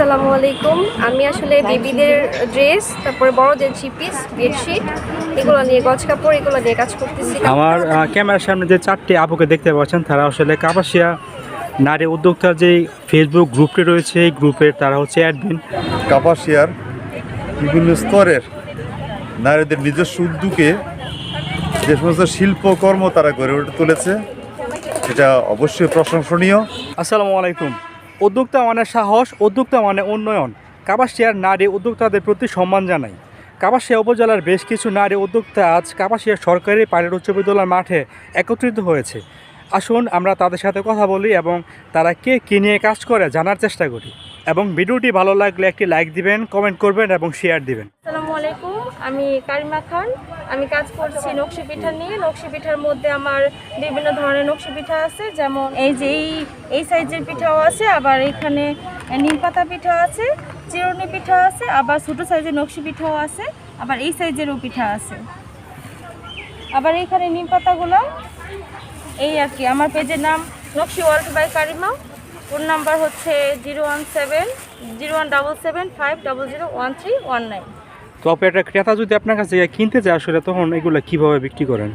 আসসালামু আলাইকুম। আমি আসলে বেবিদের ড্রেস তারপরে বড়দের থ্রি পিস বেডশিট এগুলো নিয়ে গজ কাপড় এগুলো নিয়ে কাজ করতেছি। আমার ক্যামেরার সামনে যে চারটি আপুকে দেখতে পাচ্ছেন তারা আসলে কাপাসিয়া নারী উদ্যোক্তার যে ফেসবুক গ্রুপটি রয়েছে এই গ্রুপের তারা হচ্ছে অ্যাডমিন কাপাসিয়ার বিভিন্ন স্তরের নারীদের নিজস্ব উদ্যোগে যে সমস্ত শিল্পকর্ম তারা গড়ে উঠে তুলেছে এটা অবশ্যই প্রশংসনীয়। আসসালামু আলাইকুম। উদ্যোক্তা মানে সাহস, উদ্যোক্তা মানে উন্নয়ন। কাপাসিয়ার নারী উদ্যোক্তাদের প্রতি সম্মান জানাই। কাপাসিয়া উপজেলার বেশ কিছু নারী উদ্যোক্তা আজ কাপাসিয়া সরকারি পাইলট উচ্চ বিদ্যালয়ের মাঠে একত্রিত হয়েছে। আসুন আমরা তাদের সাথে কথা বলি এবং তারা কে কী নিয়ে কাজ করে জানার চেষ্টা করি। এবং ভিডিওটি ভালো লাগলে একটি লাইক দিবেন, কমেন্ট করবেন এবং শেয়ার দিবেন। আসসালামু আলাইকুম, আমি কারিমা খান আমি কাজ করছি নকশি পিঠা নিয়ে। নকশি পিঠার মধ্যে আমার বিভিন্ন ধরনের নকশি পিঠা আছে, যেমন এই যে এই এই সাইজের পিঠাও আছে, আবার এখানে নিম পাতা পিঠা আছে, চিরুনি পিঠা আছে, আবার ছোটো সাইজের নকশি পিঠাও আছে, আবার এই সাইজেরও পিঠা আছে। আবার এইখানে নিম পাতাগুলো, এই আর কি, আমার পেজের নাম Nakshi world by Karima, phone number হচ্ছে zero one seven, zero one double seven, five double zero one three one nine. তো আপনি একটা ক্রেতা যদি আপনার কাছে কিনতে চায় আসলে তখন এগুলো কীভাবে বিক্রি করেন?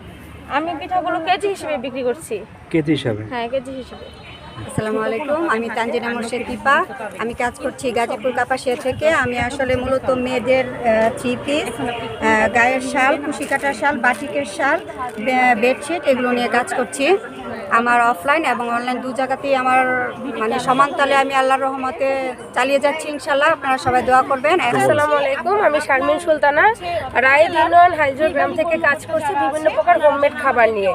আমি পিঠাগুলো কেজি হিসেবে বিক্রি করছি। কেজি হিসাবে? হ্যাঁ কেজি হিসেবে। আসসালামু আলাইকুম আমি তানজিনা মোর্শেদ দীপা। আমি কাজ করছি গাজীপুর কাপাসিয়া থেকে। আমি আসলে মূলত মেয়েদের থ্রি পিস গায়ের শাল কুশি কাটার শাল বাটিকের শাল বেডশিট এগুলো নিয়ে কাজ করছি। আমার অফলাইন এবং অনলাইন দু জায়গাতেই আমার মানে সমানতালে আমি আল্লাহর রহমতে চালিয়ে যাচ্ছি ইনশাল্লাহ আপনারা সবাই দোয়া করবেন। আসসালামু আলাইকুম, আমি শারমিন সুলতানা, রায় ইউনিয়ন হাইজোর গ্রাম থেকে কাজ করছি বিভিন্ন প্রকার হোমমেড খাবার নিয়ে।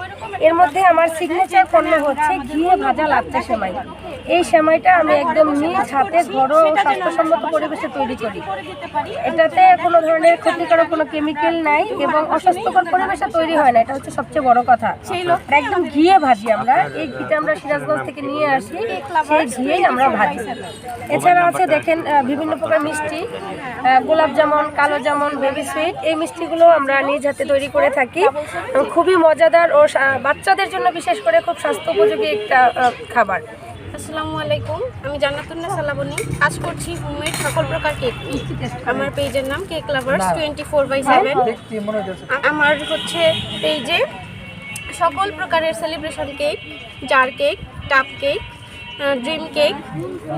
এর মধ্যে আমার সিগনেচার পণ্য হচ্ছে ঘিয়ে ভাজা লাচ্চা সেমাই। এই সেমাইটা আমি একদম নিজ হাতে ঘরোয়া ও স্বাস্থ্যসম্মত পরিবেশে তৈরি করি। এটাতে কোনো ধরনের ক্ষতিকারক কোনো কেমিক্যাল নাই এবং অস্বাস্থ্যকর পরিবেশে তৈরি হয় না, এটা হচ্ছে সবচেয়ে বড় কথা। একদম ঘিয়ে ভাজি আমরা এই ঘিটা আমরা সিরাজগঞ্জ থেকে নিয়ে আসি। সেই ঘিয়েই আমরা ভাজি। এছাড়া আছে দেখেন বিভিন্ন প্রকার মিষ্টি গোলাপ জামুন কালো জামুন বেবি সুইট এই মিষ্টিগুলো আমরা নিজ হাতে তৈরি করে থাকি। খুবই মজাদার ও সা- বাচ্চাদের জন্য বিশেষ করে খুব স্বাস্থ্য উপযোগী একটা খাবার। আসসালামু আলাইকুম। আমি জান্নাতুন্না সালাবনি। কাজ করছি হোমমেড সকল প্রকার কেক। আমার পেজের নাম cake lovers twenty four by seven. আমার হচ্ছে পেজে সকল প্রকারের সেলিব্রেশন কেক জার কেক টাপ cake dream cake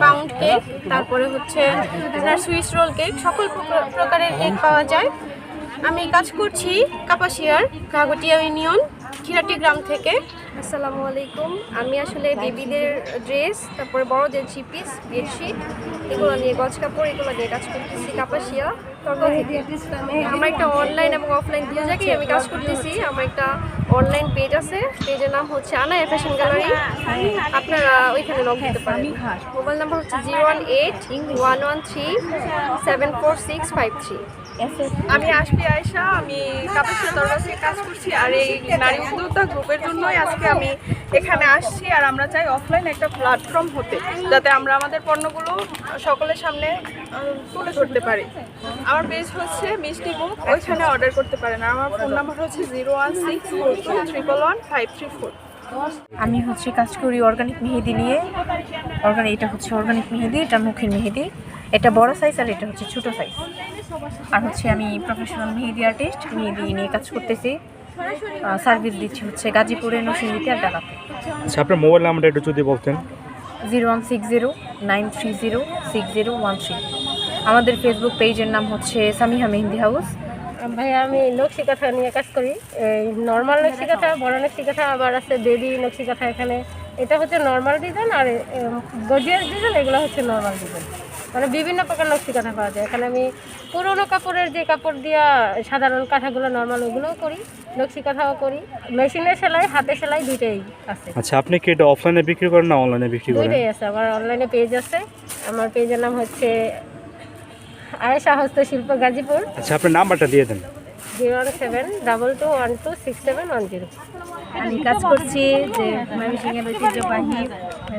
pound cake তারপরে হচ্ছে আপনার সুইস রোল কেক সকল প্রকারের কেক পাওয়া যায়। আমি কাজ করছি কাপাসিয়ার কাগটিয়া ইউনিয়ন খিরাটি গ্রাম থেকে। আসসালামু আলাইকুম। আমি আসলে বেবিদের ড্রেস তারপরে বড়দের থ্রি পিস বেডশিট এগুলো নিয়ে গজ কাপড় এগুলো নিয়ে কাজ করতেছি কাপাসিয়া। আমরা একটা অনলাইন এবং অফলাইন দুই জায়গায় আমি কাজ করতেছি। আমার একটা অনলাইন পেজ আছে পেজের নাম হচ্ছে আনায়া ফ্যাশন গ্যালারি আপনারা ওইখানে লগ দিতে পারেন। মোবাইল নাম্বার হচ্ছে zero one eight one one three seven four six five three আমি আসবি আয়সা আমি কাপাসিয়া দরবার থেকে কাজ করছি আর এই নারী উদ্যোক্তা গ্রুপের জন্যই আজকে আমি এখানে আসছি আর আমরা চাই অফলাইন একটা প্ল্যাটফর্ম হতে, যাতে আমরা আমাদের পণ্যগুলো সকলের সামনে তুলে ধরতে পারি। আমার পেজ হচ্ছে মিষ্টি মুখ, ওইখানে অর্ডার করতে পারেন। আর আমার ফোন নাম্বার হচ্ছে zero one six four two triple one five three four আমি হচ্ছে কাজ করি অর্গানিক মেহেদি নিয়ে অর্গানিক এটা হচ্ছে অর্গানিক মেহেদি, এটা মুখের মেহেদি। এটা বড় সাইজ আর এটা হচ্ছে ছোট সাইজ আর হচ্ছে আমি প্রফেশনাল মেহেদি আর্টিস্ট মেহেদি নিয়ে কাজ করতেছি। সার্ভিস দিচ্ছি হচ্ছে গাজীপুরে নরসিংদীতে আর ডালাতে আচ্ছা আপনার মোবাইল নাম্বারটা একটু যদি বলতেন। Zero one six zero nine three zero six zero one three. আমাদের ফেসবুক পেজের নাম হচ্ছে সামিহা মেহেদি হাউস। ভাই আমি নকশি কাঁথা নিয়ে কাজ করি। এই নর্মাল নকশি কাঁথা বড় নকশি কাঁথা আবার আছে বেবি নকশি কাঁথা এখানে। এটা হচ্ছে নর্মাল ডিজাইন আর গজিয়ার ডিজাইন এগুলো হচ্ছে নর্মাল ডিজাইন মানে বিভিন্ন প্রকার নকশি কাঁথা পাওয়া যায়। এখানে আমি পুরোনো কাপড়ের যে কাপড় দিয়া সাধারণ কাঁথাগুলো নর্মাল ওগুলোও করি নকশি কাঁথাও করি। মেশিনে সেলাই হাতে সেলাই দুইটাই আছে। আচ্ছা আপনি কি এটা অফলাইনে বিক্রি করেন না অনলাইনে বিক্রি করেন? দুইটাই আছে আমার অনলাইনে পেজ আছে। আমার পেজের নাম হচ্ছে আয়েশা হস্তশিল্প গাজীপুর। আচ্ছা আপনার নাম্বারটা দিয়ে দেন। Zero seven double two one two six seven one zero আমি কাজ করছি যে ময়মনসিংহের ঐতিহ্যবাহী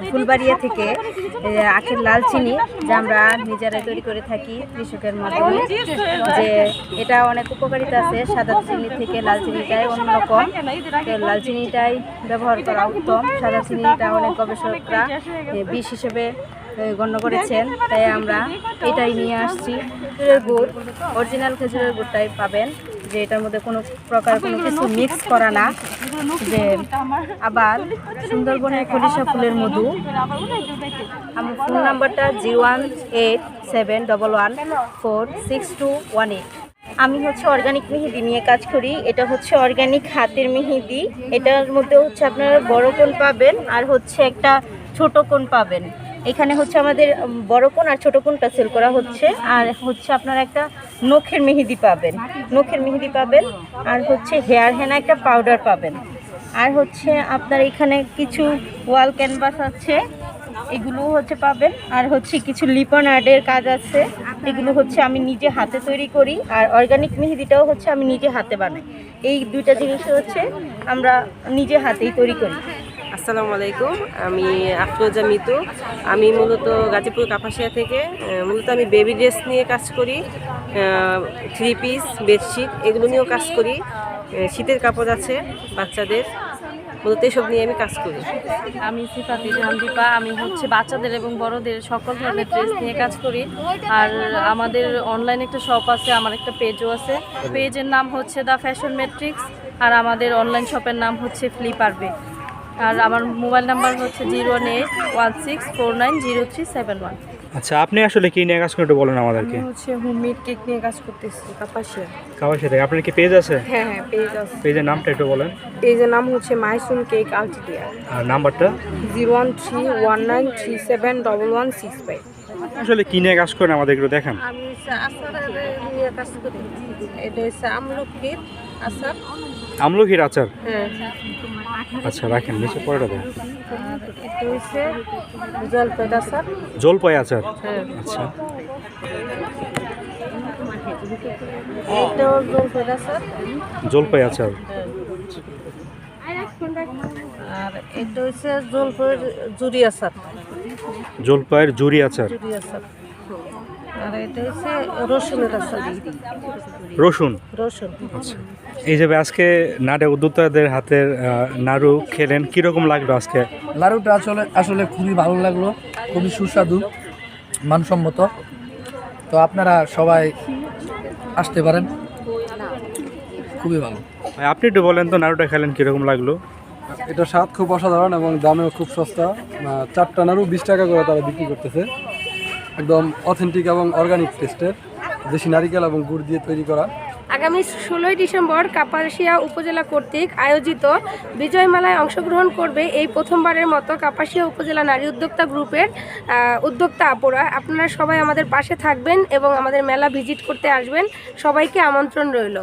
ফুলবাড়িয়া থেকে আখের লাল চিনি, যা আমরা নিজেরাই তৈরি করে থাকি কৃষকের মাধ্যমে। যে এটা অনেক উপকারিতা আছে, সাদা চিনি থেকে লাল চিনিটাই অন্যরকম। লাল চিনিটাই ব্যবহার করা উত্তম। সাদা চিনিটা অনেক গবেষকরা বিষ হিসেবে গণ্য করেছেন। তাই আমরা এটাই নিয়ে আসছি। খেজুরের গুড় অরিজিনাল খেজুরের গুড়টাই পাবেন। যে এটার মধ্যে কোনো প্রকার কোনো কিছু মিক্স করা না যে আবার সুন্দরবনের খলিশা ফুলের মধু আমার ফোন নাম্বারটা G one eight seven double one four six two one eight আমি হচ্ছে অর্গানিক মেহেদি নিয়ে কাজ করি এটা হচ্ছে অর্গানিক হাতের মেহেদি এটার মধ্যে হচ্ছে আপনারা বড় কোণ পাবেন আর হচ্ছে একটা ছোট কোণ পাবেন এখানে হচ্ছে আমাদের বড় কোণ আর ছোট কোণটা সেল করা হচ্ছে। আর হচ্ছে আপনারা একটা নখের মেহেদি পাবেন। নখের মেহেদি পাবেন। আর হচ্ছে হেয়ার হেনা একটা পাউডার পাবেন। আর হচ্ছে আপনার এখানে কিছু ওয়াল ক্যানভাস আছে। এগুলো হচ্ছে পাবেন। আর হচ্ছে কিছু লিপন আর্টের কাজ আছে। এগুলো হচ্ছে আমি নিজে হাতে তৈরি করি। আর অর্গানিক মেহেদিটাও হচ্ছে আমি নিজে হাতে বানাই। এই দুইটা জিনিস হচ্ছে আমরা নিজে হাতেই তৈরি করি। আসসালামু আলাইকুম, আমি আফরোজা মিতু। আমি মূলত গাজীপুর কাপাসিয়া থেকে মূলত আমি বেবি ড্রেস নিয়ে কাজ করি থ্রি পিস বেডশিট এগুলো নিয়েও কাজ করি। শীতের কাপড় আছে বাচ্চাদের, মূলত এসব নিয়ে আমি কাজ করি। আমি সিফাতি দীপা আমি হচ্ছে বাচ্চাদের এবং বড়দের সকল ধরনের ড্রেস নিয়ে কাজ করি। আর আমাদের অনলাইন একটা শপ আছে, আমার একটা পেজও আছে। পেজের নাম হচ্ছে দ্য ফ্যাশন ম্যাট্রিক্স আর আমাদের অনলাইন শপের নাম হচ্ছে ফ্লিপারবে আর আমার মোবাইল নাম্বার হচ্ছে zero one eight one six four nine zero three seven one. আচ্ছা আপনি আসলে কি নিয়ে কাজ করেন একটু বলেন আমাদেরকে। হচ্ছে হোমমেড কেক নিয়ে কাজ করতেছি কাপাসিয়া। কাবাসিয়া থেকে। আপনার কি পেজ আছে? হ্যাঁ হ্যাঁ পেজ আছে। পেজের নামটা একটু বলেন। পেজের নাম হচ্ছে মাইসুন কেক আলটিটিয়া আর নাম্বারটা? Zero one three one nine three seven double one six five. আসলে কি নিয়ে কাজ করেন আমাদের একটু দেখান। আমি হচ্ছে আচারের নিয়ে কাজ করি। এটা হচ্ছে আমলকির আচার? আমলকির আচার? হ্যাঁ। আচ্ছা রাখেন নিচে পরেটা দেন জলপাই আচার। জলপাই আচার? হ্যাঁ। আচ্ছা। জলপাই আচার। জলপাই আর এটা হচ্ছে জলপাইয়ের জুড়ি আচার। জলপাইয়ের জুরি আচার। আর এটা হচ্ছে রসুনের আচার রসুন? রসুন। আচ্ছা। এই যে আজকে নাড়ে উদ্যোক্তাদের হাতের নাড়ু খেলেন কীরকম লাগল আজকে? লাড়ুটা আসলে আসলে খুবই ভালো লাগল খুবই সুস্বাদু মানসম্মত। তো আপনারা সবাই আসতে পারেন। খুবই ভালো। ভাই, আপনি একটু বলেন তো নাড়ুটা খেলেন কীরকম লাগল? এটা স্বাদ খুব অসাধারণ এবং দামেও খুব সস্তা। চারটা নাড়ু বিশ টাকা করে তারা বিক্রি করতেছে। একদম অথেন্টিক এবং অর্গানিক টেস্টের দেশি নারিকেল এবং গুড় দিয়ে তৈরি করা। আগামী ষোলোই ডিসেম্বর কাপাসিয়া উপজেলা কর্তৃক আয়োজিত বিজয় মেলায় অংশগ্রহণ করবে এই প্রথমবারের মতো কাপাসিয়া উপজেলা নারী উদ্যোক্তা গ্রুপের উদ্যোক্তা আপুরা। আপনারা সবাই আমাদের পাশে থাকবেন এবং আমাদের মেলা ভিজিট করতে আসবেন। সবাইকে আমন্ত্রণ রইল।